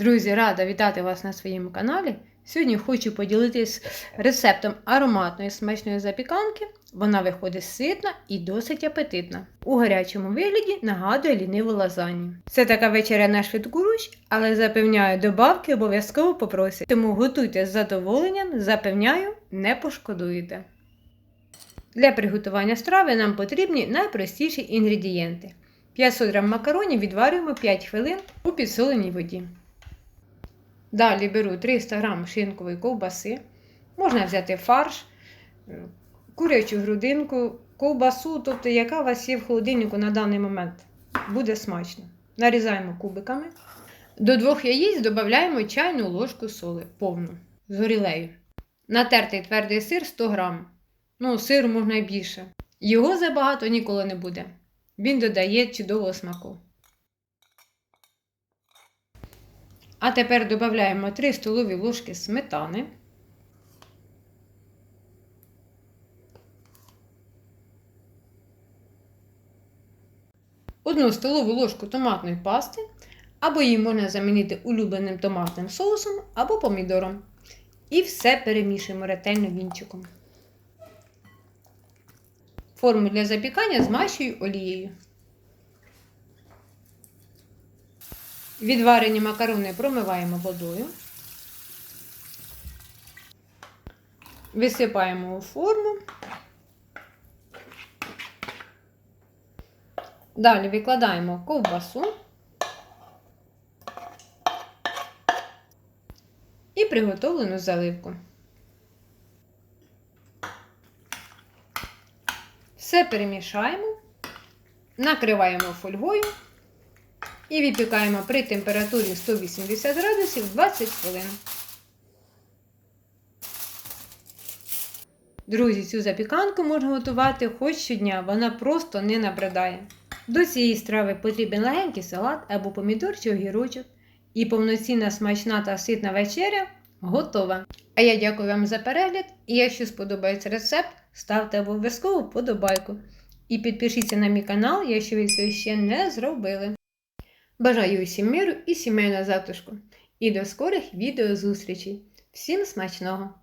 Друзі, рада вітати вас на своєму каналі. Сьогодні хочу поділитись рецептом ароматної смачної запіканки. Вона виходить ситна і досить апетитна. У гарячому вигляді нагадує ліниву лазанью. Це така вечеря на швидку руч, але запевняю, добавки обов'язково попросять. Тому готуйте з задоволенням, запевняю, не пошкодуєте. Для приготування страви нам потрібні найпростіші інгредієнти. 500 г макаронів відварюємо 5 хвилин у підсоленій воді. Далі беру 300 г шинкової ковбаси. Можна взяти фарш, е, курячу грудинку, ковбасу, тобто яка у вас є в холодильнику на даний момент. Буде смачно. Нарізаємо кубиками. До двох яєць додаємо чайну ложку соли повну з горілею. Натертий твердий сир 100 г. Ну, сиру можна й більше. Його забагато ніколи не буде. Він додає чудового смаку. А тепер додаємо 3 столові ложки сметани. Одну столову ложку томатної пасти, або її можна замінити улюбленим томатним соусом або помідором. І все перемішуємо ретельно вінчиком. Форму для запікання змащую олією. Відварені макарони промиваємо водою. Висипаємо у форму. Далі викладаємо ковбасу і приготовлену заливку. Все перемішаємо, накриваємо фольгою і випікаємо при температурі 180 градусів 20 хвилин. Друзі, цю запіканку можна готувати хоч щодня, вона просто не набридає. До цієї страви потрібен легенький салат або помідор чи огірочок. І повноцінна смачна та ситна вечеря готова. А я дякую вам за перегляд і якщо сподобається рецепт, ставте обов'язково вподобайку. І підпишіться на мій канал, якщо ви цього ще не зробили. Бажаю усім миру і сімейного затишку. І до скорих відеозустрічей. Всім смачного!